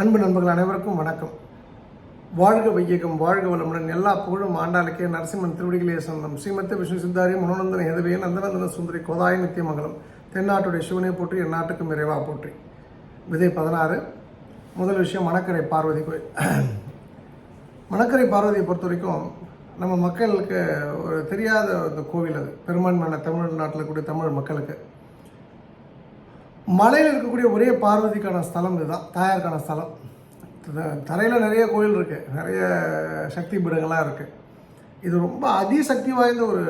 அன்பு நண்பர்கள் அனைவருக்கும் வணக்கம். வாழ்க வையகம் வாழ்க வளமுடன். எல்லா புகழும் ஆண்டாளுக்கே. நரசிம்மன் திருவடிகளே சொந்தம் ஸ்ரீமத்த விஷ்ணு சித்தாரி மனோநந்தன எதவே நந்தநந்தன சுந்தரி கோதாய நித்தியமங்கலம் தென்னாட்டுடைய சிவனை போற்றி என் நாட்டுக்கும் இறைவா போற்றி. விதை பதினாறு. முதல் விஷயம் மணக்கரை பார்வதி கோயில். மணக்கரை பார்வதியை பொறுத்த வரைக்கும் நம்ம மக்களுக்கு ஒரு தெரியாத அந்த கோவில் அது. பெரும்பான்மையான தமிழ்நாட்டில் கூடிய தமிழ் மக்களுக்கு. மலையில் இருக்கக்கூடிய ஒரே பார்வதிக்கான ஸ்தலம் இதுதான். தாயாருக்கான ஸ்தலம். தரையில் நிறைய கோயில் இருக்குது நிறைய சக்தி பீடங்கள்லாம் இருக்குது இது ரொம்ப அதிசக்தி வாய்ந்த ஒரு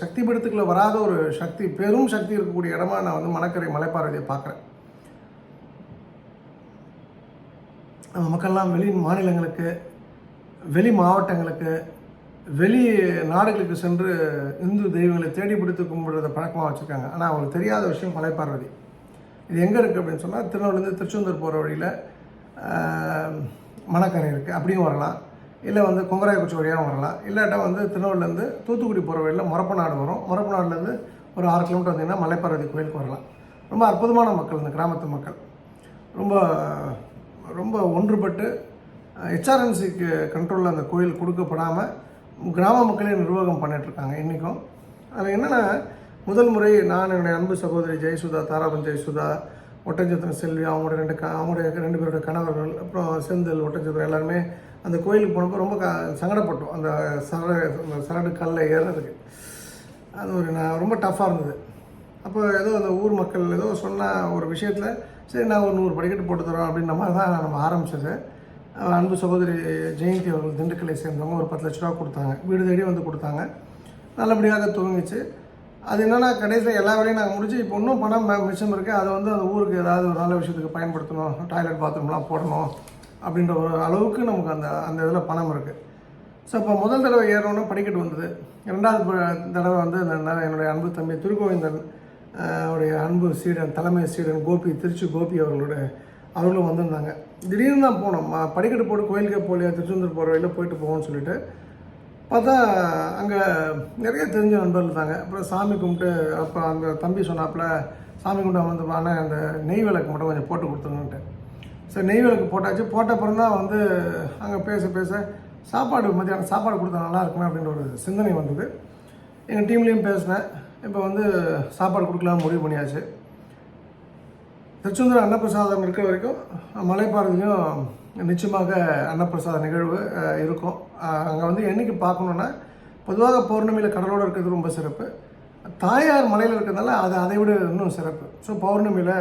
சக்தி பீடத்துக்குள்ளே வராத ஒரு சக்தி பெரும் சக்தி இருக்கக்கூடிய இடமா நான் வந்து மணக்கரை மலைப்பார்வதியை பார்க்குறேன். நம்ம மக்கள்லாம் வெளி மாநிலங்களுக்கு வெளி மாவட்டங்களுக்கு வெளி நாடுகளுக்கு சென்று இந்து தெய்வங்களை தேடி பிடித்து கும்பிடுறத பழக்கமாக வச்சுருக்காங்க. ஆனால் அவங்களுக்கு தெரியாத விஷயம் மலைப்பார்வதி. இது எங்கே இருக்குது அப்படின்னு சொன்னால் திருநெல்வேலிருந்து திருச்செந்தூர் போகிற வழியில் மணக்கரை இருக்குது அப்படியும் வரலாம். இல்லை வந்து கொங்கராயக்குச்சி வழியாகவும் வரலாம். இல்லாட்டா வந்து திருநெல்வேலிலேருந்து தூத்துக்குடி போகிற வழியில் முறப்பநாடு வரும். முறப்பநாடுலேருந்து ஒரு ஆறு கிலோமீட்டர் வந்தீங்கன்னா மலைப்பார்வதி கோயிலுக்கு வரலாம். ரொம்ப அற்புதமான மக்கள் இந்த கிராமத்து மக்கள். ரொம்ப ரொம்ப ஒன்றுபட்டு ஹெச்ஆர்என்சிக்கு கண்ட்ரோலில் அந்த கோயில் கொடுக்கப்படாமல் கிராம மக்களே நிர்வாகம் பண்ணிகிட்ருக்காங்க இன்றைக்கும் அது என்னென்னா முதல் முறை நான் என்னுடைய அன்பு சகோதரி ஜெயசுதா தாராபன் ஜெயசுதா ஒட்டஞ்சத்திரன் செல்வி அவங்களுடைய ரெண்டு க அவங்களுடைய ரெண்டு பேருடைய கணவர்கள் அப்புறம் செந்தில் ஒட்டஞ்சத்திரம் எல்லாருமே அந்த கோயிலுக்கு போனப்போ ரொம்ப க சங்கடப்பட்டோம். அந்த சரடு சரடு கல்லை ஏறதுக்கு. அது ஒரு நான் ரொம்ப டஃப்பாக இருந்தது. அப்போ ஏதோ அந்த ஊர் மக்கள் ஏதோ சொன்ன ஒரு விஷயத்தில் சரி நான் ஒரு நூறு படிக்கட்டு போட்டு தரோம் அப்படின்ற மாதிரி தான் நம்ம ஆரம்பித்தது அன்பு சகோதரி ஜெயந்தி அவர்கள் திண்டுக்கல்லை சேர்ந்தவங்க ஒரு பத்து லட்ச ரூபா கொடுத்தாங்க. வீடு தேடி வந்து கொடுத்தாங்க. நல்லபடியாக துவங்கிச்சு. அது என்னென்னா கடைசியில் எல்லா வேலையும் நாங்கள் முடிச்சு இப்போ இன்னும் பணம் மிச்சம் இருக்குது அதை வந்து அந்த ஊருக்கு ஏதாவது ஒரு நல்ல விஷயத்துக்கு பயன்படுத்தணும். டாய்லெட் பாத்ரூம்லாம் போடணும் அப்படின்ற ஒரு அளவுக்கு நமக்கு அந்த அந்த இதில் பணம் இருக்குது ஸோ இப்போ முதல் தடவை ஏறணும்னா படிக்கட்டு வந்தது. ரெண்டாவது ப- தடவை வந்து இந்த என்னுடைய அன்பு தம்பி திருக்கோவிந்தன் அவருடைய அன்பு சீடன் தலைமை சீடன் கோபி திருச்சி கோபி அவர்களோட அவர்களும் வந்திருந்தாங்க. திடீர்னு தான் போனோம். படிக்கட்டு போட்டு கோயிலுக்கே போகலையா திருச்செந்தூர் போகிற வழியில் போயிட்டு போவோம்னு சொல்லிட்டு பார்த்தா அங்கே நிறைய தெரிஞ்ச நண்பர்கள் இருந்தாங்க. அப்புறம் சாமி கும்பிட்டு அப்போ அந்த தம்பி சொன்னாப்புல சாமி கும்பிட்டு வந்து அந்த நெய் விளக்கு மட்டும் கொஞ்சம் போட்டு கொடுத்துருங்கன்ட்டு. சரி நெய் விளக்கு போட்டாச்சு. போட்ட அப்புறம் தான் வந்து அங்கே பேச பேச சாப்பாடு மத்தியானம் சாப்பாடு கொடுத்தா நல்லா இருக்குமே அப்படின்ற ஒரு சிந்தனை வந்தது. எங்கள் டீம்லேயும் பேசினேன். இப்போ வந்து சாப்பாடு கொடுக்கலாம்னு முடிவு பண்ணியாச்சு. திருச்செந்தூர் அன்னப்பிரசாதம் இருக்கிற வரைக்கும் மலைப்பாறையிலையும் நிச்சயமாக அன்னப்பிரசாத நிகழ்வு இருக்கும். அங்கே வந்து என்னைக்கு பார்க்கணுன்னா பொதுவாக பௌர்ணமியில் கடலோடு இருக்கிறது ரொம்ப சிறப்பு. தாயார் மலையில் இருக்கிறதுனால அது அதை விட இன்னும் சிறப்பு. ஸோ பௌர்ணமியில்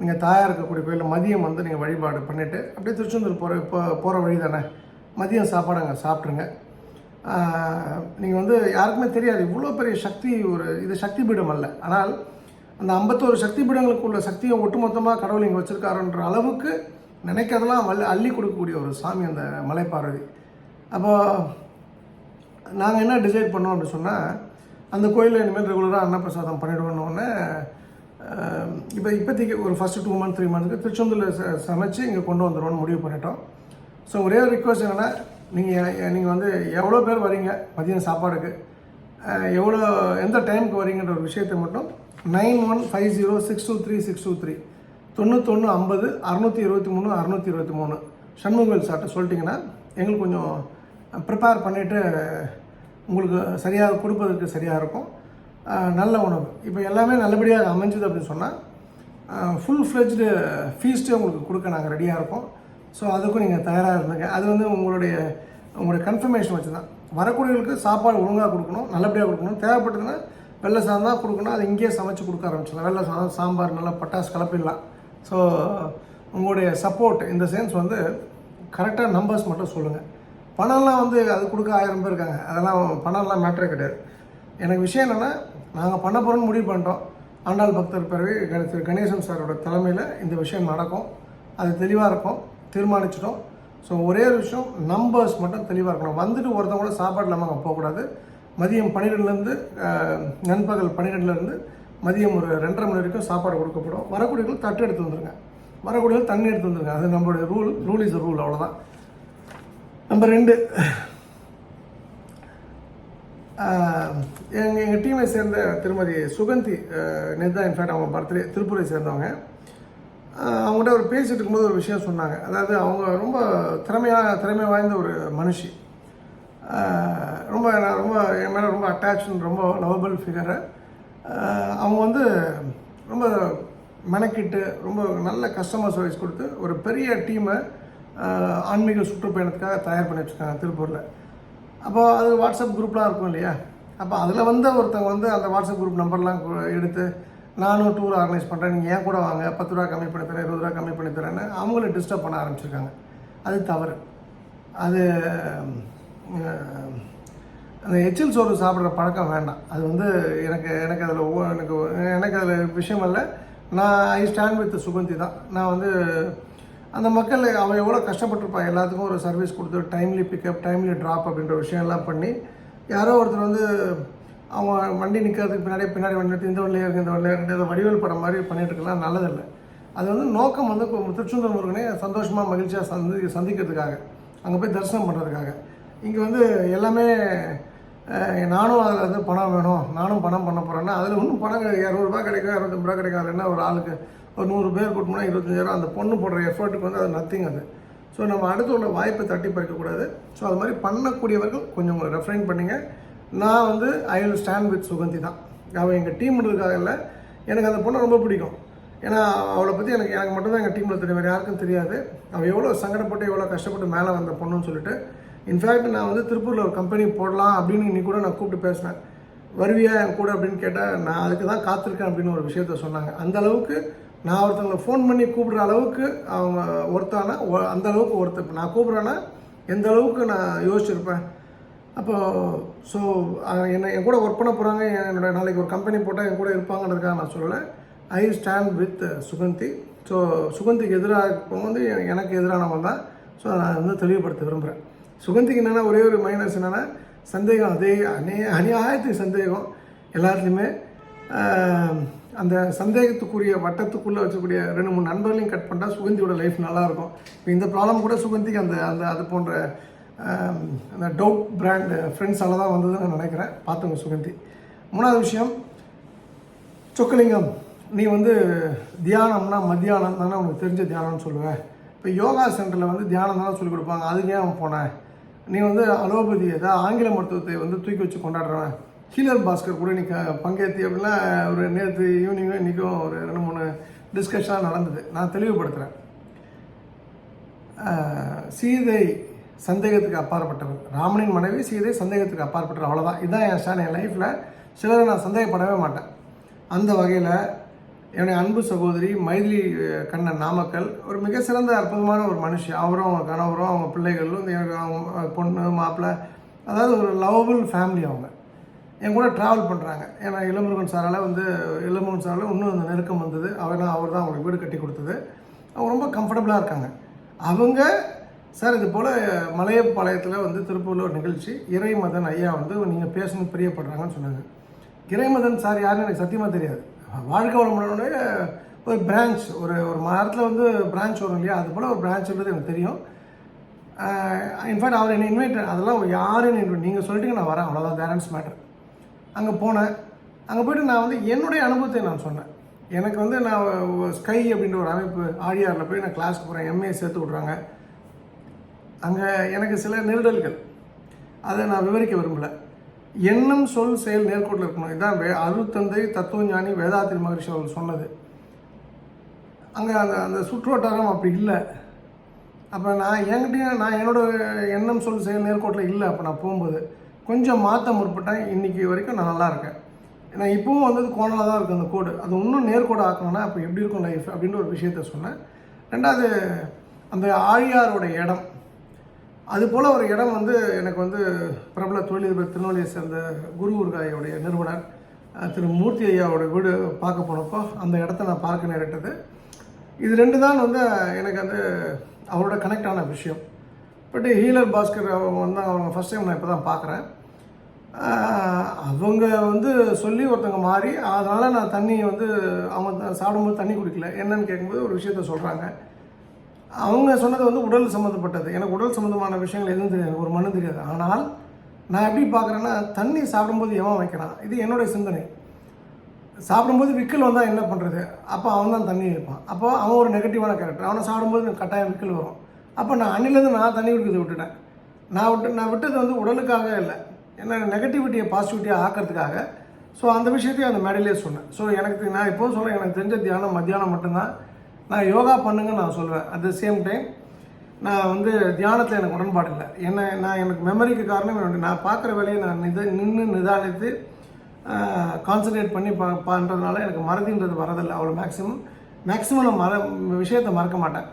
நீங்கள் தாயார் இருக்கக்கூடிய கோயிலில் மதியம் வந்து நீங்கள் வழிபாடு பண்ணிவிட்டு அப்படியே திருச்செந்தூர் போகிற இப்போ போகிற வழி தானே? மதியம் சாப்பாடு அங்கே சாப்பிட்ருங்க நீங்கள் வந்து யாருக்குமே தெரியாது இவ்வளோ பெரிய சக்தி ஒரு இது சக்தி பீடம் அல்ல. ஆனால் அந்த ஐம்பத்தோரு சக்தி பீடங்களுக்கு உள்ள சக்தியை ஒட்டுமொத்தமாக கடவுள் இங்கே வச்சுருக்காருன்ற அளவுக்கு நினைக்கிறதெல்லாம் வல் அள்ளி கொடுக்கக்கூடிய ஒரு சாமி அந்த மலைப்பார்வதி. அப்போது நாங்கள் என்ன டிசைட் பண்ணோம் அப்படின்னு சொன்னால் அந்த கோயிலில் இனிமேல் ரெகுலராக அன்னப்பிரசாதம் பண்ணிவிடுவோன்னொடனே இப்போ இப்போதைக்கு ஒரு ஃபஸ்ட்டு டூ மந்த் த்ரீ மந்த்துக்கு திருச்செந்தூரில் ச சமைச்சு இங்கே கொண்டு வந்துடுவோம்னு முடிவு பண்ணிட்டோம். ஸோ ஒரே ஒரு ரிக்வஸ்ட் என்னென்னா நீங்கள் நீங்கள் வந்து எவ்வளோ பேர் வரீங்க மதியம் சாப்பாடுக்கு? எவ்வளோ எந்த டைமுக்கு வரீங்கன்ற ஒரு விஷயத்தை மட்டும் nine one five zero six two three six two three தொண்ணூத்தொன்று ஐம்பது அறநூற்றி இருபத்தி மூணு அறநூற்றி இருபத்தி மூணு. சண்முகவேல் சார்ட்ட சொல்லிட்டிங்கன்னா எங்களுக்கு கொஞ்சம் ப்ரிப்பேர் பண்ணிவிட்டு உங்களுக்கு சரியாக கொடுப்பதற்கு சரியாக இருக்கும். நல்ல உணவு. இப்போ எல்லாமே நல்லபடியாக அமைஞ்சுது அப்படின்னு சொன்னால் ஃபுல் ஃப்ளெஜ்டு ஃபீஸ்ட்டு உங்களுக்கு கொடுக்க நாங்கள் ரெடியாக இருக்கோம். ஸோ அதுக்கும் நீங்கள் தயாராக இருந்துங்க. அது வந்து உங்களுடைய உங்களுடைய கன்ஃபர்மேஷன் வச்சு தான் வரக்கூடியவங்களுக்கு சாப்பாடு ஒழுங்காக கொடுக்கணும் நல்லபடியாக கொடுக்கணும். தேவைப்பட்டதுன்னா வெள்ளை சாதம் தான் கொடுக்கணும். அது இங்கேயே சமைச்சு கொடுக்க ஆரம்பிச்சிடலாம். வெள்ளை சாதம் சாம்பார் நல்லா பட்டாசு கலப்பிடலாம். ஸோ உங்களுடைய சப்போர்ட் இந்த சென்ஸ் வந்து கரெக்டாக நம்பர்ஸ் மட்டும் சொல்லுங்கள் பணம்லாம் வந்து அது கொடுக்க ஆயிரம் பேர் இருக்காங்க. அதெல்லாம் பணம்லாம் மேட்டரே கிடையாது. எனக்கு விஷயம் என்னென்னா நாங்கள் பண்ண போகிறோம்னு முடிவு பண்ணிட்டோம். ஆண்டாள் பக்தர் பிறகு திரு கணேசன் சாரோட தலைமையில் இந்த விஷயம் நடக்கும். அது தெளிவாக இருக்கும். தீர்மானிச்சிட்டோம். ஸோ ஒரே ஒரு விஷயம் நம்பர்ஸ் மட்டும் தெளிவாக இருக்கணும். வந்துட்டு ஒருத்தவங்க கூட சாப்பாடு இல்லாமல் அங்கே போகக்கூடாது. மதியம் பன்னிரெண்டுலேருந்து நண்பகல் பன்னிரெண்டுலேருந்து மதியம் ஒரு ரெண்டரை மணி வரைக்கும் சாப்பாடு கொடுக்கப்படும். வரக்கூடியவர்கள் தட்டு எடுத்து வந்துருங்க வரக்கூடியவர்கள் தண்ணி எடுத்து வந்துருங்க அது நம்மளுடைய ரூல் ரூல் இஸ் ரூல் அவ்வளோதான் நம்பர் ரெண்டு. எங்கள் எங்கள் டீமை சேர்ந்த திருமதி சுகந்தி நேற்று இன்ஃபேக்ட் அவங்க பர்த்டே திருப்பூரை சேர்ந்தவங்க. அவங்ககிட்ட ஒரு பேசிட்டு இருக்கும்போது ஒரு விஷயம் சொன்னாங்க. அதாவது அவங்க ரொம்ப திறமையான திறமை வாய்ந்த ஒரு மனுஷி. ரொம்ப நான் ரொம்ப என் மேலே ரொம்ப அட்டாச் ரொம்ப லவபிள் ஃபிகரு அவங்க வந்து ரொம்ப மெனக்கிட்டு ரொம்ப நல்ல கஸ்டமர் சர்வீஸ் கொடுத்து ஒரு பெரிய டீமை ஆன்மீக சுற்றுப்பயணத்துக்காக தயார் பண்ணி வச்சுருக்காங்க திருப்பூரில். அப்போது அது வாட்ஸ்அப் குரூப்லாம் இருக்கும் இல்லையா? அப்போ அதில் வந்து ஒருத்தவங்க வந்து அந்த வாட்ஸ்அப் குரூப் நம்பர்லாம் எடுத்து நானும் டூர் ஆர்கனைஸ் பண்ணுறேன் நீங்கள் ஏன் கூட வாங்க? பத்து ரூபா கம்மி பண்ணி தரேன் இருபது ரூபா கம்மி பண்ணி தரேன்னு அவங்கள டிஸ்டர்ப் பண்ண ஆரம்பிச்சிருக்காங்க. அது தவறு. அது அந்த எச்சில் சோறு சாப்பிட்ற பழக்கம் வேண்டாம். அது வந்து எனக்கு எனக்கு அதில் எனக்கு எனக்கு அதில் விஷயம் இல்லை. நான் ஐ ஸ்டாண்ட் வித் சுகந்தி தான். நான் வந்து அந்த மக்கள் அவன் எவ்வளோ கஷ்டப்பட்டிருப்பான் எல்லாத்துக்கும் ஒரு சர்வீஸ் கொடுத்து டைம்லி பிக்கப் டைம்லி ட்ராப் அப்படின்ற விஷயம்லாம் பண்ணி யாரோ ஒருத்தர் வந்து அவங்க வண்டி நிற்கிறதுக்கு பின்னாடி பின்னாடி வண்டி நிறுத்தி இந்த வண்டியில் இருக்குது இந்த வண்டியில் இருக்குது அதை வடிவேல் படம் மாதிரி பண்ணிகிட்டு இருக்கலாம் நல்லதில்லை. அது வந்து நோக்கம் வந்து திருச்செந்தூர் முருகனே சந்தோஷமாக மகிழ்ச்சியாக சந்தி சந்திக்கிறதுக்காக அங்கே போய் தரிசனம் பண்ணுறதுக்காக இங்கே வந்து எல்லாமே நானும் அதில் வந்து பணம் வேணும் நானும் பணம் பண்ண போகிறேன்னா அதில் ஒன்றும் பணம் இரநூறுபா கிடைக்கும் இரநூத்தம்பது ரூபா கிடைக்கும் அதில் என்ன ஒரு ஆளுக்கு ஒரு நூறு பேர் கூட்டணும்னா இருபத்தஞ்சாயிரம். அந்த பொண்ணு போடுற எஃபர்ட்டுக்கு வந்து அது நத்திங் அது. ஸோ நம்ம அடுத்து உள்ள வாய்ப்பை தட்டி பறிக்கக்கூடாது ஸோ அது மாதிரி பண்ணக்கூடியவர்கள் கொஞ்சம் ரெஃபரைன் பண்ணிங்க. நான் வந்து I will stand with Suganthi தான். அவள் எங்கள் டீம்ன்றதுக்காக இல்லை. எனக்கு அந்த பொண்ணை ரொம்ப பிடிக்கும். ஏன்னா அவளை பற்றி எனக்கு எனக்கு மட்டும்தான் எங்கள் டீமில் தெரியும். வேறு யாருக்கும் தெரியாது. அவள் எவ்வளோ சங்கடப்பட்டு எவ்வளோ கஷ்டப்பட்டு மேலே வந்த பொண்ணுன்னு சொல்லிட்டு. இன்ஃபேக்ட் நான் வந்து திருப்பூரில் ஒரு கம்பெனி போடலாம் அப்படின்னு இன்னைக்கு கூட நான் கூப்பிட்டு பேசினேன். வருவியா என் கூட அப்படின்னு கேட்டால் நான் அதுக்கு தான் காத்திருக்கேன் அப்படின்னு ஒரு விஷயத்த சொன்னாங்க. அந்த அளவுக்கு நான் ஒருத்தவங்களை ஃபோன் பண்ணி கூப்பிடுற அளவுக்கு அவங்க ஒருத்தானா அந்த அளவுக்கு ஒருத்தர் நான் கூப்பிட்றேன்னா எந்த அளவுக்கு நான் யோசிச்சிருப்பேன்? அப்போ ஸோ என்னை என் கூட ஒர்க் பண்ண போகிறாங்க என்னோட நாளைக்கு ஒரு கம்பெனி போட்டால் என் கூட இருப்பாங்கன்றதுக்காக நான் சொல்லலை. I stand with Suganthi so சுகந்திக்கு எதிராக இருக்கவங்க வந்து எனக்கு எதிரானவங்க தான். ஸோ நான் வந்து தெளிவுபடுத்த விரும்புகிறேன் சுகந்திக்கு என்னென்னா ஒரே ஒரு மைனஸ் என்னென்னா சந்தேகம் அதே அநே அநியாயத்துக்கு சந்தேகம். எல்லாத்துலேயுமே அந்த சந்தேகத்துக்குரிய வட்டத்துக்குள்ளே வச்சக்கூடிய ரெண்டு மூணு நண்பர்களையும் கட் பண்ணால் சுகந்தியோட லைஃப் நல்லாயிருக்கும். இப்போ இந்த ப்ராப்ளம் கூட சுகந்திக்கு அந்த அந்த அது போன்ற அந்த டவுட் பிராண்ட் ஃப்ரெண்ட்ஸால் தான் வந்ததுன்னு நான் நினைக்கிறேன். பார்த்துங்க சுகந்தி. மூணாவது விஷயம் சொக்கலிங்கம். நீ வந்து தியானம்னா மத்தியானம் தானே உனக்கு தெரிஞ்ச தியானம்னு சொல்லுவேன் இப்போ யோகா சென்டரில் வந்து தியானம் தானே சொல்லிக் கொடுப்பாங்க. அதுக்கே ஏன் அவன் போனேன் நீ வந்து அலோபதி ஏதாவது ஆங்கில மருத்துவத்தை வந்து தூக்கி வச்சு கொண்டாடுறவன். ஹீலர் பாஸ்கர் கூட இன்னைக்கு பங்கேற்றி அப்படின்னா ஒரு நேற்று ஈவினிங்கும் இன்றைக்கும் ஒரு ரெண்டு மூணு டிஸ்கஷனாக நடந்தது. நான் தெளிவுபடுத்துகிறேன் சீதை சந்தேகத்துக்கு அப்பாற்பட்டவள் ராமனின் மனைவி சீதை சந்தேகத்துக்கு அப்பாற்பட்டவர் அவ்வளோதான் இதுதான் என் ஸ்டாண்ட் என் லைஃப்பில் சிலரை நான் சந்தேகப்படவே மாட்டேன். அந்த வகையில் என்னுடைய அன்பு சகோதரி மைதிலி கண்ணன் நாமக்கல் ஒரு மிக சிறந்த அற்புதமான ஒரு மனுஷி அவரும் அவங்க கணவரும் அவங்க பிள்ளைகளும் எனக்கு அவங்க பொண்ணு மாப்பிள்ளை அதாவது ஒரு லவபிள் ஃபேமிலி அவங்க. என் கூட ட்ராவல் பண்ணுறாங்க ஏன்னா இளமுருகன் சாரால் வந்து இளமுருகன் சாரால் இன்னும் அந்த நெருக்கம் வந்தது. அவனா அவர் தான் அவங்களுக்கு வீடு கட்டி கொடுத்தது. அவங்க ரொம்ப கம்ஃபர்டபுளாக இருக்காங்க. அவங்க சார் இது போல் மலையப்பாளையத்தில் வந்து திருப்பூரில் ஒரு நிகழ்ச்சி. இறைமதன் ஐயா வந்து நீங்கள் பேசணும் பிரியப்படுறாங்கன்னு சொன்னாங்க. இறைமதன் சார் யாருன்னு எனக்கு சத்தியமாக தெரியாது. வாழ்க்கை வளமுடனே ஒரு பிரான்ச் ஒரு ஒரு மரத்தில் வந்து பிரான்ச் வரும் இல்லையா? அது போல் ஒரு பிரான்ச்ன்றது எனக்கு தெரியும். இன்ஃபேக்ட் அவர் என்னை இன்வைட் அதெல்லாம் யாரும் நீங்கள் சொல்லிட்டீங்க நான் வரேன். அவ்வளோதான் பேரண்ட்ஸ் மேட்டர் அங்கே போனேன். அங்கே போய்ட்டு நான் வந்து என்னுடைய அனுபவத்தை நான் சொன்னேன். எனக்கு வந்து நான் ஸ்கை அப்படின்ற ஒரு அமைப்பு ஆழியாரில் போய் நான் கிளாஸ்க்கு போகிறேன் எம்ஏ சேர்த்து விட்றாங்க. அங்கே எனக்கு சில நெருடல்கள் அதை நான் விவரிக்க விரும்பல. எண்ணம் சொல் செயல் நேர்கோட்டில் இருக்கணும். இதுதான் வே அருத்தந்தை தத்துவஞானி வேதாத்திரி மகரிஷி அவர்கள் சொன்னது. அங்கே அந்த அந்த சுற்றுவட்டாரம் அப்படி இல்லை. அப்போ நான் என்கிட்டயும் நான் என்னோட எண்ணம் சொல் செயல் நேர்கோட்டில் இல்லை. அப்போ நான் போகும்போது கொஞ்சம் மாற்ற முற்பட்டேன். இன்னைக்கு வரைக்கும் நான் நல்லா இருக்கேன். நான் இப்போவும் வந்தது கோணலாக தான் இருக்குது அந்த கோடு அது இன்னும் நேர்கோடு ஆக்கணும்னா அப்போ எப்படி இருக்கும் லைஃப் அப்படின்ற ஒரு விஷயத்த சொன்னேன். ரெண்டாவது அந்த ஆழியாரோட இடம். அது போல் ஒரு இடம் வந்து எனக்கு வந்து பிரபல தொழிலதிபர் திருநெல்வேலியை சேர்ந்த குரு உருகாயோடைய நிறுவனர் திரு மூர்த்தி ஐயாவோட வீடு பார்க்க போனப்போ அந்த இடத்த நான் பார்க்க நேரிட்டது. இது ரெண்டு தான் வந்து எனக்கு வந்து அவரோட கனெக்டான விஷயம். பட் ஹீலர் பாஸ்கர் அவங்க வந்து அவங்க ஃபஸ்ட் டைம் நான் இப்போ தான் பார்க்குறேன். அவங்க வந்து சொல்லி ஒருத்தவங்க மாறி அதனால் நான் தண்ணி வந்து அவங்க சாப்பிடும்போது தண்ணி குடிக்கல. என்னன்னு கேட்கும்போது ஒரு விஷயத்த சொல்கிறாங்க அவங்க சொன்னது வந்து உடல் சம்மந்தப்பட்டது எனக்கு உடல் சம்மந்தமான விஷயங்கள் எதுவும் தெரியாது. ஒரு மண்ணு தெரியாது. ஆனால் நான் எப்படி பார்க்குறேன்னா தண்ணி சாப்பிடும்போது எவன் வைக்கிறான்? இது என்னுடைய சிந்தனை. சாப்பிடும்போது விக்கல் வந்தால் என்ன பண்ணுறது அப்போ அவன் தான் தண்ணி வைப்பான். அப்போ அவன் ஒரு நெகட்டிவான கேரக்டர் அவனை சாப்பிடும்போது எனக்கு கட்டாயம் விக்கல் வரும். அப்போ நான் அன்னிலேருந்து நான் தண்ணி குடிக்கிறது விட்டுட்டேன். நான் விட்டு நான் விட்டது வந்து உடலுக்காக இல்லை. என்ன நெகட்டிவிட்டியை பாசிட்டிவிட்டியாக ஆக்கிறதுக்காக. ஸோ அந்த விஷயத்தையும் அந்த மேடையிலே சொன்னேன். ஸோ எனக்கு நான் எப்போதும் சொல்கிறேன் எனக்கு தெரிஞ்ச தியானம் மத்தியானம் மட்டும்தான். நான் யோகா பண்ணுங்கன்னு நான் சொல்லுவேன் அட் த சேம் டைம் நான் வந்து தியானத்தில் எனக்கு உடன்பாடு இல்லை. என்ன நான் எனக்கு மெமரிக்கு காரணம் என்னுடைய நான் பார்க்குற வேலையை நான் நித நின்று நிதானித்து கான்சன்ட்ரேட் பண்ணி ப பண்ணுறதுனால எனக்கு மறதின்றது வரதில்லை. அவ்வளோ மேக்ஸிமம் மேக்ஸிமம் நான் மற விஷயத்தை மறக்க மாட்டேன்.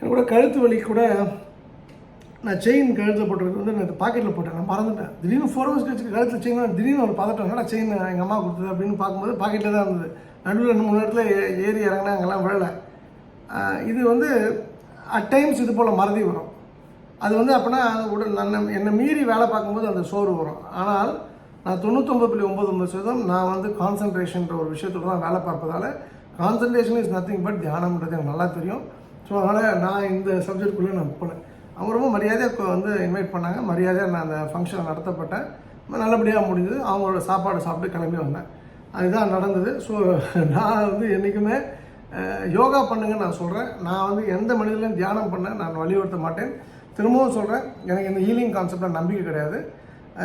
என்னோட கழுத்து வலி கூட நான் செயின் கழுத்தில் போட்டுருக்கு வந்து நான் பாக்கெட்டில் போட்டேன். நான் மறந்துட்டேன். திடீர்னு ஃபோர் ஹவர்ஸ் கழிச்சு கழுத்தில் செயின் திடீர்னு ஒரு பதட்டம். நான் செயின் எங்கள் அம்மா கொடுத்தது அப்படின்னு பார்க்கும்போது பாக்கெட்டில் தான் இருந்தது. நடுவில் ரெண்டு மூணு இடத்துல ஏறி இறங்கினா அங்கெல்லாம் விழலை. இது வந்து அட் டைம்ஸ் இது போல் மறதி வரும். அது வந்து அப்படின்னா உடல் நான் என்னை மீறி வேலை பார்க்கும்போது அந்த சோறு வரும். ஆனால் நான் தொண்ணூத்தொம்பது புள்ளி ஒம்பது ஒம்பது சதவீதம் நான் வந்து கான்சன்ட்ரேஷன்ற ஒரு விஷயத்தோட தான் வேலை பார்ப்பதால கான்சன்ட்ரேஷன் இஸ் நத்திங் பட் தியானம்ன்றது எனக்கு நல்லா தெரியும். ஸோ அதனால் நான் இந்த சப்ஜெக்ட்குள்ளே நான் போனேன் அவங்க ரொம்ப மரியாதையாக வந்து இன்வைட் பண்ணாங்க. மரியாதையாக நான் அந்த ஃபங்க்ஷனை நடத்தப்பட்டேன். நல்லபடியாக முடிஞ்சது. அவங்களோட சாப்பாடு சாப்பிட்டு கிளம்பி வந்தேன். அதுதான் நடந்தது. ஸோ நான் வந்து என்றைக்குமே யோகா பண்ணுங்க நான் சொல்கிறேன் நான் வந்து எந்த மனிதர்களையும் தியானம் பண்ண நான் வலியுறுத்த மாட்டேன். திரும்பவும் சொல்கிறேன் எனக்கு இந்த ஹீலிங் கான்செப்டில் நம்பிக்கை கிடையாது.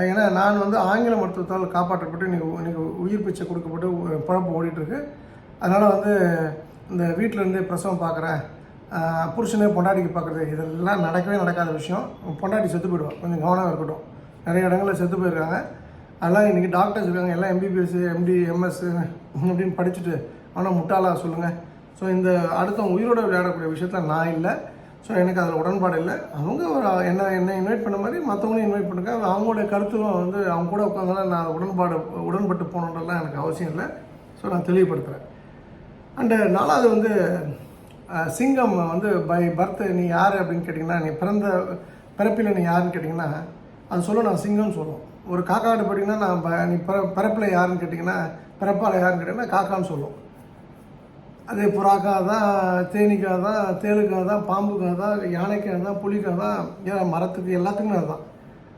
ஏன்னா நான் வந்து ஆங்கில மருத்துவத்தால் காப்பாற்றப்பட்டு இன்றைக்கி இன்றைக்கி உயிர் பிச்சை கொடுக்கப்பட்டு குழப்பம் ஓடிட்டுருக்கு அதனால் வந்து இந்த வீட்டில் இருந்தே பிரசவம் பார்க்குறேன் புருஷனே பொண்டாட்டிக்கு பார்க்குறது இதெல்லாம் நடக்கவே நடக்காத விஷயம். பொண்டாட்டி செத்து போயிடுவான் கொஞ்சம் கவனம் இருக்கட்டும். நிறைய இடங்களில் செத்து போயிருக்காங்க. அதெல்லாம் இன்றைக்கி டாக்டர்ஸ் இருக்காங்க. எல்லாம் எம்பிபிஎஸ் எம்டி எம்எஸ் அப்படின்னு படிச்சுட்டு ஆனால் முட்டாளா சொல்லுங்கள் ஸோ இந்த அடுத்த உயிரோட விளையாடக்கூடிய விஷயத்தில் நான் இல்லை. ஸோ எனக்கு அதில் உடன்பாடு இல்லை. அவங்க ஒரு என்ன என்னை இன்வைட் பண்ண மாதிரி மற்றவங்களையும் இன்வைட் பண்ணிருக்காங்க அவங்களுடைய கருத்தும் வந்து அவங்க கூட உட்காந்தாலும் நான் உடன்பாடு உடன்பட்டு போகணுன்றலாம் எனக்கு அவசியம் இல்லை. ஸோ நான் தெளிவுபடுத்துகிறேன் அண்டு நாலாவது வந்து சிங்கம் வந்து பை பர்த் நீ யார் அப்படின்னு கேட்டிங்கன்னா நீ பிறந்த பிறப்பில் நீ யாருன்னு கேட்டிங்கன்னா அது சொல்ல நான் சிங்கம் சொல்லுவோம் ஒரு காக்காடு போட்டிங்கன்னா நான் ப- நீ பிற பிறப்பில் யாருன்னு கேட்டிங்கன்னா பிறப்பால் யாருன்னு கேட்டிங்கன்னா காக்கான்னு சொல்லுவோம் அதே புறாக்கா தான் தேனீக்காக தான் தேளுக்காக தான் பாம்புக்காக தான் யானைக்காக தான் புலிக்காக தான் ஏன் மரத்துக்கு எல்லாத்துக்குமே அதுதான்.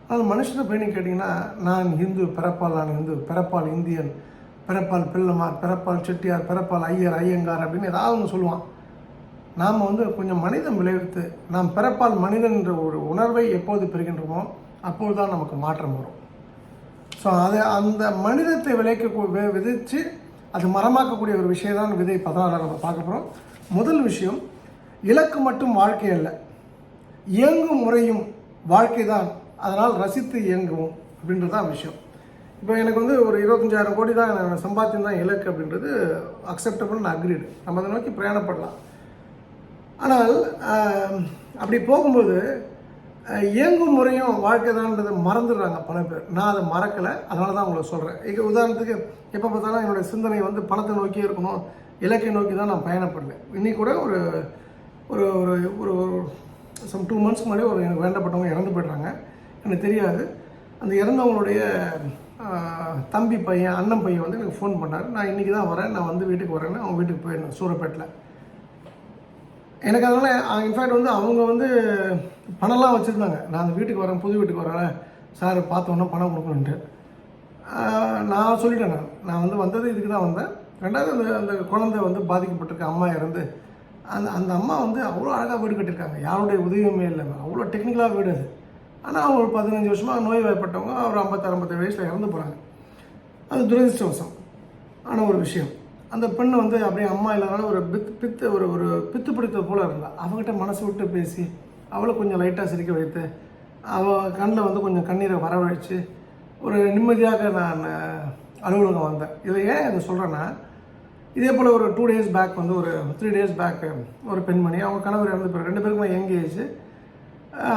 அது மனுஷனை போய் கேட்டிங்கன்னா நான் ஹிந்து பிறப்பால் நான் ஹிந்து பிறப்பால் இந்தியன் பிறப்பால் பிள்ளைமார் பிறப்பால் செட்டியார் பிறப்பால் ஐயர் ஐயங்கார் அப்படின்னு ஏதாவது ஒன்று சொல்லுவான். நாம் வந்து கொஞ்சம் மனிதம் விளைவித்து நாம் பிறப்பால் மனிதன் என்ற ஒரு உணர்வை எப்போது பெறுகின்றோமோ அப்போது தான் நமக்கு மாற்றம் வரும். ஸோ அதை அந்த மனிதத்தை விளைக்க வி- விதைச்சு அது மரமாக்கக்கூடிய ஒரு விஷயம் தான் விதை பதினாறாக நம்ம பார்க்க போகிறோம் முதல் விஷயம் இலக்கு மட்டும் வாழ்க்கை அல்ல. இயங்கும் முறையும் வாழ்க்கை தான். அதனால் ரசித்து இயங்குவோம் அப்படின்றது தான் விஷயம். இப்போ எனக்கு வந்து ஒரு இருபத்தஞ்சாயிரம் கோடி தான் சம்பாத்தியம் தான் இலக்கு அப்படின்றது அக்செப்டபிள் அக்ரீடு நம்ம அதை நோக்கி பிரயாணப்படலாம். ஆனால் அப்படி போகும்போது இயங்கும் முறையும் வாழ்க்கை தான்ன்றதை மறந்துடுறாங்க பல பேர். நான் அதை மறக்கலை. அதனால தான் உங்களுக்கு சொல்கிறேன் இங்கே உதாரணத்துக்கு எப்போ பார்த்தாலும் என்னுடைய சிந்தனை வந்து பணத்தை நோக்கியே இருக்கணும் இலக்கை நோக்கி தான் நான் பயணப்படல இன்னைக்கு கூட ஒரு ஒரு ஒரு ஒரு சம் டூ மந்த்ஸ்க்கு முன்னாடி ஒரு எனக்கு வேண்டப்பட்டவங்க இறந்து போயிடுறாங்க. எனக்கு தெரியாது. அந்த இறந்தவங்களுடைய தம்பி பையன் அண்ணன் பையன் வந்து எனக்கு ஃபோன் பண்ணார். நான் இன்றைக்கி தான் வரேன். நான் வந்து வீட்டுக்கு வரேன்னு அவங்க வீட்டுக்கு போயிருந்தேன் சூரப்பேட்டில் எனக்கு அதனால் இன்ஃபேக்ட் வந்து அவங்க வந்து பணம்லாம் வச்சுருந்தாங்க. நான் அந்த வீட்டுக்கு வரேன் புது வீட்டுக்கு வரேன். சார் பார்த்தோன்னா பணம் கொடுக்கணுன்ட்டு நான் சொல்லிட்டேன் நான். நான் வந்து வந்தது இதுக்கு தான் வந்தேன். ரெண்டாவது அந்த அந்த குழந்தை வந்து பாதிக்கப்பட்டிருக்க அம்மா இறந்து. அந்த அந்த அம்மா வந்து அவ்வளோ அழகாக வீடு கட்டியிருக்காங்க. யாருடைய உதவியுமே இல்லை. அவ்வளோ டெக்னிக்கலாக வீடு அது. ஆனால் அவங்க ஒரு பதினஞ்சு வருஷமாக நோய் வாய்ப்பட்டவங்க ஒரு ஐம்பத்தாறு ஐம்பத்தேழு வயசில் இறந்து போகிறாங்க அது துரதிருஷ்டவசம். ஆன ஒரு விஷயம். அந்த பெண் வந்து அப்படியே அம்மா இல்லாதனால ஒரு பித்து பித்து ஒரு ஒரு பித்து பிடித்த போல இருந்தா. அவகிட்ட மனசு விட்டு பேசி அவளை கொஞ்சம் லைட்டாக சிரிக்க வைத்து அவள் கண்ணில் வந்து கொஞ்சம் கண்ணீரை வரவழைச்சு ஒரு நிம்மதியாக நான் அலுவலகம் வந்தேன். இதை ஏன் இதை சொல்கிறேன்னா இதே போல் ஒரு டூ டேஸ் பேக் வந்து ஒரு த்ரீ டேஸ் பேக் ஒரு பெண்மணி அவங்க கணவர் இறந்து போய் ரெண்டு பேருக்குமே யங் ஏஜ்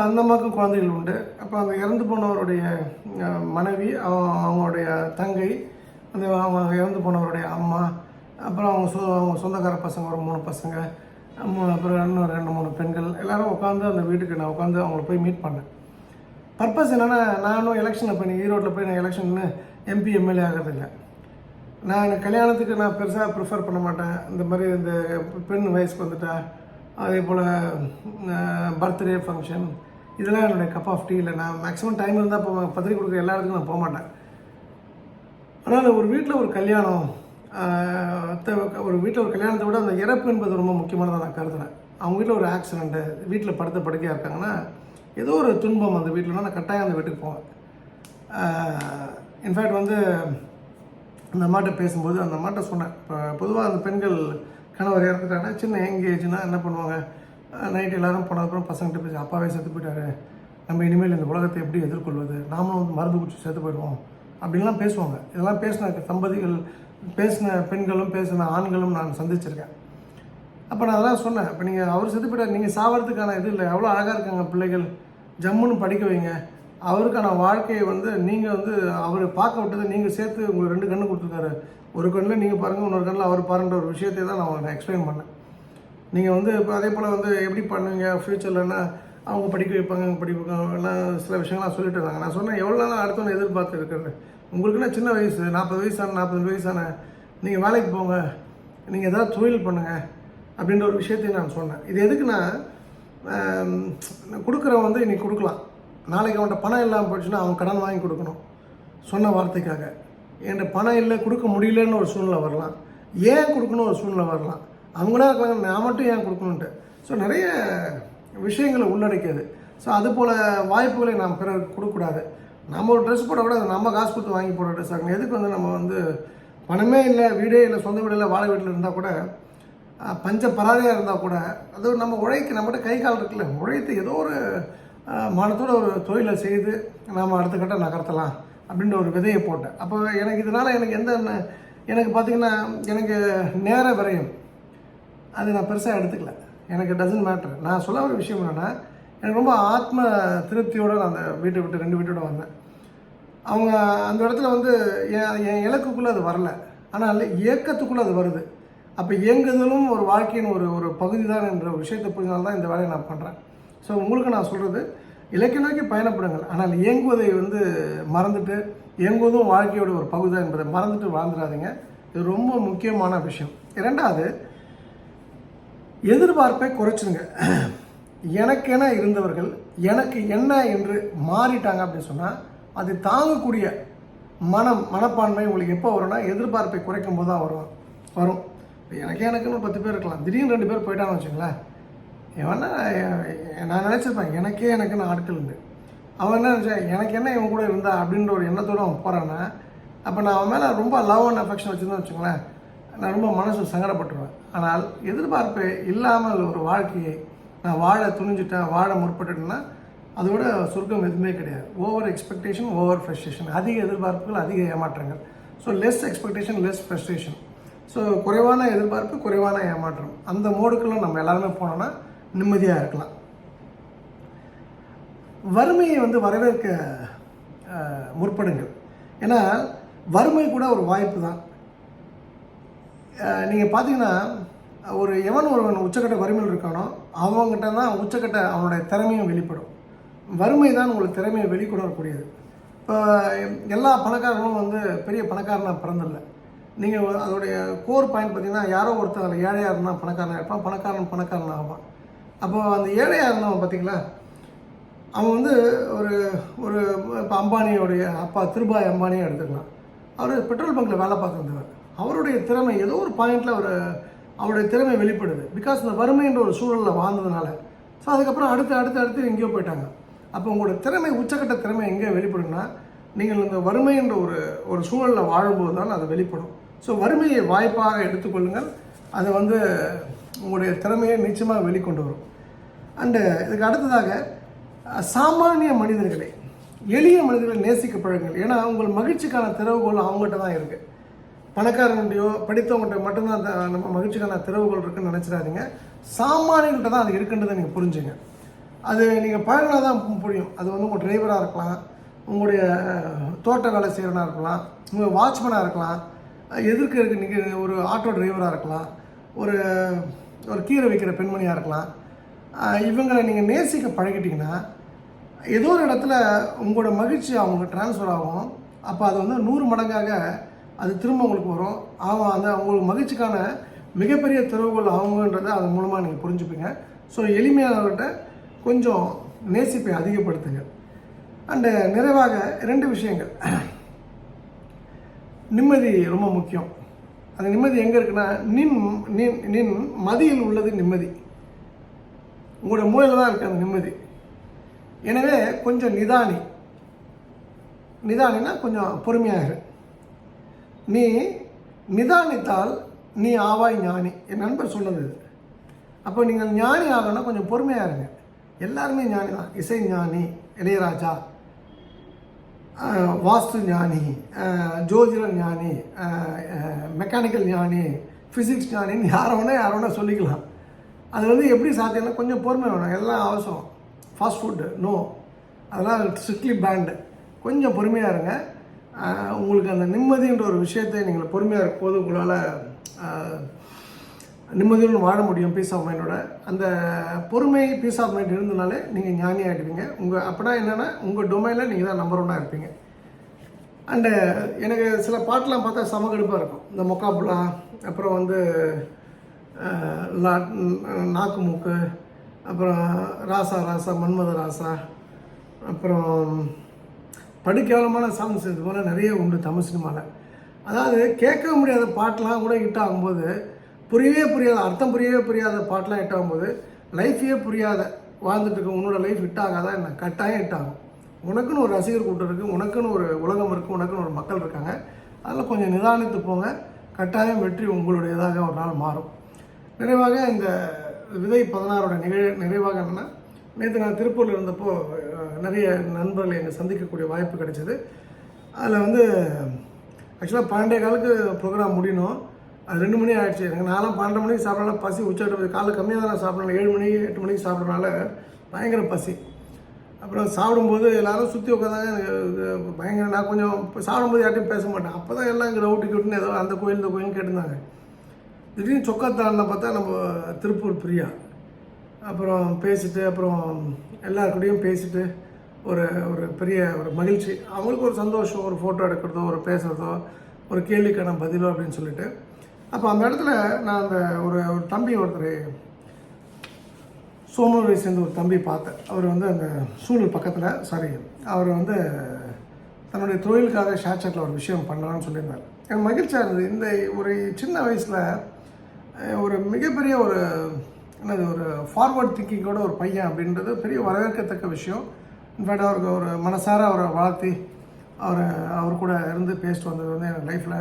அந்த அம்மாவுக்கும் குழந்தைகள் உண்டு. அப்போ அந்த இறந்து போனவருடைய மனைவி அவ- அவங்களுடைய தங்கை அந்த அவங்க இறந்து போனவருடைய அம்மா அப்புறம் அவங்க சொ அவங்க சொந்தக்கார பசங்க ஒரு மூணு பசங்க அப்புறம் இன்னும் ரெண்டு மூணு பெண்கள் எல்லோரும் உட்காந்து அந்த வீட்டுக்கு நான் உட்காந்து அவங்கள போய் மீட் பண்ணேன். பர்பஸ் என்னென்னா நானும் எலெக்ஷன் போய் ஈரோட்டில் போய் நான் எலெக்ஷன்னு எம்பி எம்எல்ஏ ஆகிறதில்ல நான் கல்யாணத்துக்கு நான் பெருசாக ப்ரிஃபர் பண்ண மாட்டேன். இந்த மாதிரி இந்த பெண் வயசுக்கு வந்துட்டா அதே போல் பர்த்டே ஃபங்க்ஷன் இதெல்லாம் என்னுடைய கப் ஆஃப் டீ இல்லை. நான் மேக்ஸிமம் டைம் இருந்தால் போவேன் பத்திரிக்கை கொடுக்குற எல்லா இடத்துக்கும் நான் போக மாட்டேன். ஆனால் ஒரு வீட்டில் ஒரு கல்யாணம் ஒரு வீட்டில் ஒரு கல்யாணத்தை விட அந்த இறப்பு என்பது ரொம்ப முக்கியமானதாக நான் கருதுறேன். அவங்க வீட்டில் ஒரு ஆக்சிடெண்ட்டு வீட்டில் படுத்த படுக்கையாக இருக்காங்கன்னா ஏதோ ஒரு துன்பம் அந்த வீட்டில்னா நான் கட்டாயம் அந்த வீட்டுக்கு போவேன். இன்ஃபேக்ட் வந்து அந்த அம்மாட்ட பேசும்போது அந்த அம்மாட்ட சொன்னேன். இப்போ பொதுவாக அந்த பெண்கள் கணவர் இறந்துட்டாங்கன்னா சின்ன யங் ஏஜ்னா என்ன பண்ணுவாங்க? நைட் எல்லாரும் போனதுக்கப்புறம் பசங்கள்கிட்ட பேசி அப்பாவே செத்து போயிட்டாரு. நம்ம இனிமேல் இந்த உலகத்தை எப்படி எதிர்கொள்வது? நாமளும் வந்து மருந்து குடிச்சு செத்து போயிடுவோம். அப்படின்லாம் பேசுவாங்க. இதெல்லாம் பேசின தம்பதிகள் பேசின பெண்களும் பேசின ஆண்களும் நான் சந்திச்சிருக்கேன். அப்போ நான் அதெல்லாம் சொன்னேன் இப்போ நீங்கள் அவர் செத்து போயிட்டார் நீங்கள் சாவறதுக்கான இது இல்லை எவ்வளோ அழகாக இருக்காங்க பிள்ளைகள் ஜம்முன்னு படிக்க வைங்க. அவருக்கான வாழ்க்கையை வந்து நீங்கள் வந்து அவர் பார்க்க விட்டதை நீங்கள் சேர்த்து உங்களுக்கு ரெண்டு கண்ணு கொடுத்துருக்காரு. ஒரு கண்ணில் நீங்கள் பாருங்கள் இன்னொரு கண்ணில் அவர் பாருன்ற ஒரு விஷயத்தை தான் நான் உங்களுக்கு எக்ஸ்பிளைன் பண்ணேன். நீங்கள் வந்து இப்போ அதே போல் வந்து எப்படி பண்ணுவீங்க ஃப்யூச்சர்லன்னா அவங்க படிக்க வைப்பாங்க படிப்பாங்க எல்லாம் சில விஷயங்கள்லாம் சொல்லிட்டு இருந்தாங்க நான் சொன்னேன் எவ்வளோ நாள் அடுத்தவங்க எதிர்பார்த்து இருக்கிறது? உங்களுக்குன்னா சின்ன வயசு நாற்பது வயசான நாற்பது வயசான நீங்கள் வேலைக்கு போங்க நீங்கள் எதாவது தொழில் பண்ணுங்கள் அப்படின்ற ஒரு விஷயத்தையும் நான் சொன்னேன். இது எதுக்குன்னா கொடுக்குறவன் வந்து இன்றைக்கி கொடுக்கலாம். நாளைக்கு அவன்கிட்ட பணம் இல்லாமல் போயிடுச்சுன்னா அவன் கடன் வாங்கி கொடுக்கணும். சொன்ன வார்த்தைக்காக. என்கிட்ட பணம் இல்லை கொடுக்க முடியலன்னு ஒரு சூழ்நிலை வரலாம். ஏன் கொடுக்கணும் ஒரு சூழ்நிலை வரலாம்? அவங்களா இருக்காங்க நான் மட்டும் ஏன் கொடுக்கணுன்ட்டு ஸோ நிறைய விஷயங்களை உள்ளடக்கியது. ஸோ அது போல் வாய்ப்புகளை நாம் பிறருக்கு கொடுக்கக்கூடாது. நம்ம ஒரு ட்ரெஸ் போட கூட அது நம்ம காசு கொடுத்து வாங்கி போடுற ட்ரெஸ் ஆகணும் எதுக்கு வந்து நம்ம வந்து பணமே இல்லை வீடே இல்லை சொந்த வீடு இல்லை வாழை வீட்டில் இருந்தால் கூட பஞ்ச பராதியாக இருந்தால் கூட அது நம்ம உழைக்க நம்மகிட்ட கை கால் இருக்குல்ல உழைத்து ஏதோ ஒரு மனத்தோட மானத்தோட ஒரு தொழிலை செய்து நாம் அடுத்த கட்டம் நகர்த்தலாம் அப்படின்ற ஒரு விதையை போட்டேன். அப்போ எனக்கு இதனால் எனக்கு எந்த எனக்கு பார்த்திங்கன்னா எனக்கு நேர விரயம். அது நான் பெருசாக எடுத்துக்கல. எனக்கு டசன்ட் மேட்ரு நான் சொல்ல ஒரு விஷயம் என்னென்னா எனக்கு ரொம்ப ஆத்ம திருப்தியோடு நான் அந்த வீட்டை விட்டு ரெண்டு வீட்டோட வந்தேன். அவங்க அந்த இடத்துல வந்து என் என் இலக்குக்குள்ளே அது வரல. ஆனால் இயக்கத்துக்குள்ளே அது வருது. அப்போ இயங்குதலும் ஒரு வாழ்க்கையின் ஒரு ஒரு பகுதி தான் என்ற ஒரு விஷயத்தை புரிஞ்சால் தான் இந்த வேலையை நான் பண்ணுறேன் ஸோ உங்களுக்கு நான் சொல்கிறது இலக்கிய நோக்கி பயணப்படுங்கள். ஆனால் இயங்குவதை வந்து மறந்துட்டு இயங்குவதும் வாழ்க்கையோட ஒரு பகுதி தான் என்பதை மறந்துட்டு வாழ்ந்துடாதீங்க. இது ரொம்ப முக்கியமான விஷயம். இரண்டாவது எதிர்பார்ப்பை குறைச்சிருங்க. எனக்கென இருந்தவர்கள் எனக்கு என்ன என்று மாறிட்டாங்க அப்படின்னு சொன்னால் அது தாங்கக்கூடிய மனம் மனப்பான்மை உங்களுக்கு எப்போ வரும்னா எதிர்பார்ப்பை குறைக்கும் போது தான் வரும். வரும். இப்போ எனக்கே எனக்குன்னு பத்து பேர் இருக்கலாம். திடீர்னு ரெண்டு பேர் போயிட்டான்னு வச்சுங்களேன். இவனா நான் நினச்சிருப்பேன் எனக்கே எனக்குன்னு ஆட்கள் உண்டு. அவன் என்ன நினச்சா எனக்கு என்ன இவன் கூட இருந்தா? அப்படின்ற ஒரு எண்ணத்தோடு அவன் போகிறான்னா அப்போ நான் அவன் மேலே ரொம்ப லவ் அண்ட் அஃபெக்ஷன் வச்சுருந்தேன் வச்சுங்களேன் நான் ரொம்ப மனசு சங்கடப்பட்டுருவேன். ஆனால் எதிர்பார்ப்பு இல்லாமல் ஒரு வாழ்க்கையை நான் வாழ துணிஞ்சிட்டேன் வாழ முற்பட்டுட்டேன்னா அதோட சொர்க்கம் எதுவுமே கிடையாது. ஓவர் எக்ஸ்பெக்டேஷன் ஓவர் ஃப்ரெஸ்ட்ரேஷன் அதிக எதிர்பார்ப்புகள் அதிக ஏமாற்றங்கள். So less expectation less frustration so குறைவான எதிர்பார்ப்பு குறைவான ஏமாற்றம். அந்த மோடுக்குள்ளே நம்ம எல்லாருமே போனோம்னா நிம்மதியாக இருக்கலாம். வறுமையை வந்து வரவேற்க முற்படுங்கள். ஏன்னா வறுமை கூட ஒரு வாய்ப்பு தான் நீங்கள் பார்த்தீங்கன்னா ஒரு எவன் ஒருவன் உச்சக்கட்ட வறுமையில் இருக்கானோ அவங்ககிட்ட தான் உச்சக்கட்ட அவனுடைய திறமையும் வெளிப்படும். வறுமை தான் உங்களுக்கு திறமையை வெளிக்கொணரக்கூடியது. இப்போ எல்லா பணக்காரர்களும் வந்து பெரிய பணக்காரனாக பிறந்தில்லை நீங்கள் அதோடைய கோர் பாயிண்ட் பார்த்தீங்கன்னா யாரோ ஒருத்தர் அதில் ஏழையாக இருந்தால் பணக்காரனாக இருப்பான் பணக்காரன் பணக்காரன் ஆவான். அப்போ அந்த ஏழையாக இருந்தவன் பார்த்தீங்களா? அவன் வந்து ஒரு ஒரு இப்போ அம்பானியோடைய அப்பா திருபாய் அம்பானியை எடுத்துக்கலாம். அவர் பெட்ரோல் பங்க்கில் வேலை பார்த்துருந்தவர் அவருடைய திறமை ஏதோ ஒரு பாயிண்டில் அவர் அவருடைய திறமை வெளிப்படுது. பிகாஸ் இந்த வறுமைன்ற ஒரு சூழலில் வாழ்ந்ததுனால. ஸோ அதுக்கப்புறம் அடுத்து அடுத்து அடுத்து எங்கேயோ போயிட்டாங்க. அப்போ உங்களோட திறமை உச்சக்கட்ட திறமை எங்கே வெளிப்படும்னா நீங்கள் இந்த வறுமை என்ற ஒரு ஒரு சூழலில் வாழும்போது தான் அது வெளிப்படும். ஸோ வறுமையை வாய்ப்பாக எடுத்துக்கொள்ளுங்கள் அதை வந்து உங்களுடைய திறமையை நிச்சயமாக வெளிக்கொண்டு வரும். அண்டு இதுக்கு அடுத்ததாக சாமானிய மனிதர்களை எளிய மனிதர்களை நேசிக்க பழங்கள் ஏன்னா உங்கள் மகிழ்ச்சிக்கான திறவுகோல் அவங்ககிட்ட தான் இருக்குது பணக்காரங்கள்டையோ படித்தவங்கள்ட்ட மட்டும்தான் அந்த நம்ம மகிழ்ச்சிக்கான திறவுகோல் இருக்குன்னு நினச்சிடாதீங்க. சாமானியங்கள்கிட்ட தான் அது இருக்குன்றதை நீங்கள் புரிஞ்சுங்க. அது நீங்கள் பழகினா தான் புரியும். அது வந்து உங்கள் டிரைவராக இருக்கலாம். உங்களுடைய தோட்ட வேலை செய்கிறனா இருக்கலாம். உங்கள் வாட்ச்மேனாக இருக்கலாம். எதிர்க்க இருக்க நீங்கள் ஒரு ஆட்டோ டிரைவராக இருக்கலாம். ஒரு ஒரு கீரை விற்கிற பெண்மணியாக இருக்கலாம். இவங்களை நீங்கள் நேசிக்க பழகிட்டிங்கன்னா ஏதோ ஒரு இடத்துல உங்களோட மகிழ்ச்சி அவங்களுக்கு ட்ரான்ஸ்ஃபர் ஆகும். அப்போ அது வந்து நூறு மடங்காக அது திரும்ப உங்களுக்கு வரும். அவன் அந்த உங்களுக்கு மகிழ்ச்சிக்கான மிகப்பெரிய திறவுகோல் அவங்கன்றதை அது மூலமாக நீங்கள் புரிஞ்சுப்பீங்க. ஸோ எளிமையானவர்கிட்ட கொஞ்சம் நேசிப்பை அதிகப்படுத்துங்க. அண்டு நிறைவாக ரெண்டு விஷயங்கள். நிம்மதி ரொம்ப முக்கியம். அந்த நிம்மதி எங்கே இருக்குன்னா நின் நின் நின் மதியில் உள்ளது நிம்மதி. உங்களோட மூலையில் தான் இருக்குது அந்த நிம்மதி. எனவே கொஞ்சம் நிதானி. நிதானினா கொஞ்சம் பொறுமையாக நீ நிதானித்தால் நீ ஆவாய் ஞானி. என் நண்பர் சொன்னது அப்போ நீங்கள் ஞானி ஆகணும்னா கொஞ்சம் பொறுமையாக இருங்க. எல்லாருமே ஞானி தான் இசை ஞானி இளையராஜா வாஸ்து ஞானி ஜோதிட ஞானி மெக்கானிக்கல் ஞானி ஃபிசிக்ஸ் ஞானின்னு யாரை வேணால் யாரை வேணால் சொல்லிக்கலாம். அது வந்து எப்படி சாத்தியம்னா கொஞ்சம் பொறுமை வேணும். எல்லாம் அவசரம் ஃபாஸ்ட் ஃபுட்டு நோ அதெல்லாம் ஸ்ட்ரிக்ட்லி பேண்டு கொஞ்சம் பொறுமையாக இருங்க. உங்களுக்கு அந்த நிம்மதின்ற ஒரு விஷயத்தை நீங்கள் பொறுமையாக இருக்கும்போது உங்களால் நிம்மதியுடன் வாழ முடியும் பீஸ் ஆஃப் மைண்டோட அந்த பொறுமை பீஸ் ஆஃப் மைண்ட் இருந்தனாலே நீங்கள் ஞானி ஆகிடுவீங்க உங்கள் அப்படின்னா என்னென்னா உங்கள் டொமைனில் நீங்கள் தான் நம்பர் ஒன்னாக இருப்பீங்க. அண்டு எனக்கு சில பாட்டெலாம் பார்த்தா சமகடுப்பாக இருக்கும். இந்த மொக்காப்புலா அப்புறம் வந்து லா- நாக்கு மூக்கு அப்புறம் ராசா ராசா மன்மத ராசா அப்புறம் படுக்கேவலமான சாங்ஸ் இது போல் நிறைய உண்டு தமிழ் சினிமாவில் அதாவது கேட்க முடியாத பாட்டெலாம் கூட ஹிட் ஆகும்போது புரியவே புரியாத அர்த்தம் புரியவே புரியாத பாட்டெலாம் ஹிட் ஆகும்போது லைஃபே புரியாத வாழ்ந்துட்டு இருக்க உன்னோட லைஃப் ஹிட் ஆகாதா என்ன? கட்டாயம் ஹிட் ஆகும். உனக்குன்னு ஒரு ரசிகர் கூட்டம் இருக்குது உனக்குன்னு ஒரு உலகம் இருக்குது உனக்குன்னு ஒரு மக்கள் இருக்காங்க. அதில் கொஞ்சம் நிதானித்து போங்க. கட்டாயம் வெற்றி உங்களுடையதாக ஒரு நாள் மாறும். நிறைவாக இந்த விதை பதினாறோட நிகழ் நிறைவாக என்னென்னா நேற்று நான் திருப்பூரில் இருந்தப்போ நிறைய நண்பர்களை என்னை சந்திக்கக்கூடிய வாய்ப்பு கிடைச்சிது. அதில் வந்து ஆக்சுவலாக பன்னெண்டே காலுக்கு ப்ரோக்ராம் முடியணும். அது ரெண்டு மணி ஆயிடுச்சு. எனக்கு நான்லாம் பன்னெண்டு மணிக்கு சாப்பிடலாம் பசி உச்சாட்டு காலைல கம்மியாக தான் நான் சாப்பிடணும் ஏழு மணி எட்டு மணிக்கு சாப்பிட்றனால பயங்கர பசி. அப்புறம் சாப்பிடும்போது எல்லாரும் சுற்றி உட்காந்தாங்க எனக்கு பயங்கர நான் கொஞ்சம் சாப்பிடும்போது யார்ட்டையும் பேச மாட்டேன். அப்போ தான் எல்லாம் இங்கே ரவுட்டு கிட்டுன்னு ஏதோ அந்த கோயில் இந்த கோயில் கேட்டிருந்தாங்க. திடீர்னு சொக்காத்தாளில் பார்த்தா நம்ம திருப்பூர் பிரியா. அப்புறம் பேசிட்டு அப்புறம் எல்லாருக்கூடையும் பேசிட்டு ஒரு ஒரு பெரிய ஒரு மகிழ்ச்சி. அவங்களுக்கு ஒரு சந்தோஷம் ஒரு ஃபோட்டோ எடுக்கிறதோ ஒரு பேசுகிறதோ ஒரு கேள்விக்கான பதிலோ அப்படின்னு சொல்லிட்டு அப்போ அந்த இடத்துல நான் அந்த ஒரு ஒரு தம்பி ஒருத்தர் சோமனூரை சேர்ந்த ஒரு தம்பி பார்த்தேன். அவர் வந்து அந்த சூழல் பக்கத்தில் சாரி அவர் வந்து தன்னுடைய தொழிலுக்காக ஷேர் சாட்டில் ஒரு விஷயம் பண்ணலாம்னு சொல்லியிருந்தார். எனக்கு மகிழ்ச்சியாக இருந்தது. இந்த ஒரு சின்ன வயசில் ஒரு மிகப்பெரிய ஒரு என்னது ஒரு ஃபார்வர்ட் திங்கிங்கோட ஒரு பையன் அப்படின்றது பெரிய வரவேற்கத்தக்க விஷயம். இன்ஃபேக்ட் அவருக்கு ஒரு மனசார அவரை வாழ்த்தி அவரை அவர் கூட இருந்து பேசிட்டு வந்தது வந்து என் லைஃப்பில்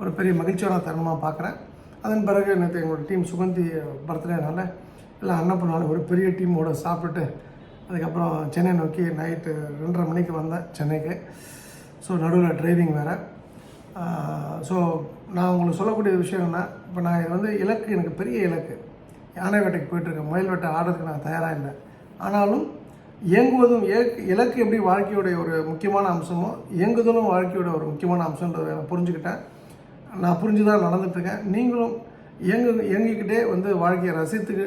ஒரு பெரிய மகிழ்ச்சியான தருணமாக பார்க்குறேன். அதன் பிறகு நேற்று எங்களோட டீம் சுகந்தி பர்த்டேனால எல்லாம் அன்னப்பனால ஒரு பெரிய டீமோடு சாப்பிட்டுட்டு அதுக்கப்புறம் சென்னை நோக்கி நைட்டு ரெண்டரை மணிக்கு வந்தேன் சென்னைக்கு. ஸோ நடுவில் டிரைவிங் வேறு. ஸோ நான் உங்களுக்கு சொல்லக்கூடிய விஷயம் என்ன? இப்போ நான் இது வந்து இலக்கு எனக்கு பெரிய இலக்கு. யானை வேட்டைக்கு போயிட்டுருக்கேன் மயில் வேட்டை ஆடுறதுக்கு நான் தயாராக இல்லை. ஆனாலும் இயங்குவதும் இலக்கு எப்படி வாழ்க்கையுடைய ஒரு முக்கியமான அம்சமோ இயங்குதலும் வாழ்க்கையோட ஒரு முக்கியமான அம்சன்றதை நான் புரிஞ்சுக்கிட்டேன். நான் புரிஞ்சு தான் நடந்துகிட்ருக்கேன் நீங்களும் இயங்கு இயங்கிக்கிட்டே வந்து வாழ்க்கையை ரசித்துக்கு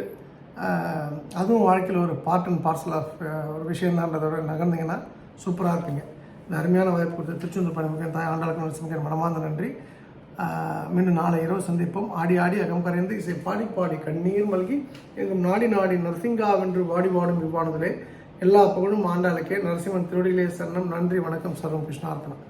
அதுவும் வாழ்க்கையில் ஒரு பார்ட் அண்ட் பார்சல் ஆஃப் ஒரு விஷயம்தான்றதோட நகர்ந்தீங்கன்னா சூப்பராக இருப்பீங்க இந்த அருமையான வாய்ப்பு கொடுத்து திருச்செந்தூர் பணிமுகன் தாய் ஆண்டாளுக்கு நரசிம்மகன் மனமார்ந்த நன்றி. மீண்டும் நாளை இரவு சந்திப்போம். ஆடி ஆடி அகம் கரைந்து இசை பாடி பாடி கண்ணீர் மல்கி எங்கும் நாடி நாடி நரசிங்காவென்று வாடி வாடும் விவானதிலே எல்லா புகழும் ஆண்டாளுக்கே. நரசிம்மன் திருடிலே சரணம். நன்றி வணக்கம். சர்வம் கிருஷ்ணார்த்தனம்